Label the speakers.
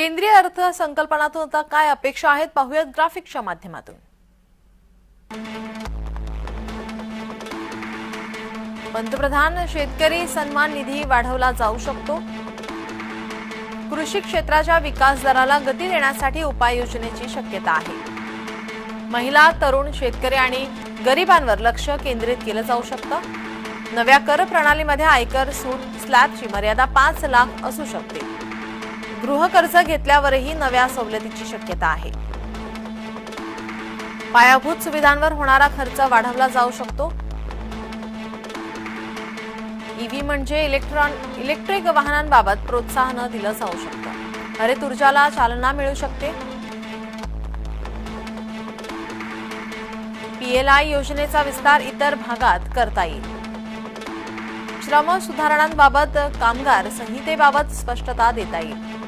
Speaker 1: केंद्रीय अर्थसंकल्पनातून आता काय अपेक्षा आहेत पाहूयात ग्राफिक्सच्या माध्यमातून. पंतप्रधान शेतकरी सन्मान निधी वाढवला जाऊ शकतो. कृषी क्षेत्राच्या विकास दराला गती देण्यासाठी उपाययोजनेची शक्यता आहे. महिला तरुण शेतकरी आणि गरिबांवर लक्ष केंद्रित केलं जाऊ शकतं. नव्या कर प्रणालीमध्ये आयकर सूट स्लॅबची मर्यादा पाच लाख असू शकते. गृहकर्ज घेतल्यावरही नव्या सवलतीची शक्यता आहे. पायाभूत सुविधांवर होणारा खर्च वाढवला जाऊ शकतो. ईव्ही म्हणजे इलेक्ट्रॉन इलेक्ट्रिक वाहनांबाबत प्रोत्साहन दिलं जाऊ शकतं. हरित ऊर्जाला चालना मिळू शकते. पीएलआय योजनेचा विस्तार इतर भागात करता येईल. श्रम सुधारणांबाबत कामगार संहितेबाबत स्पष्टता देता येईल.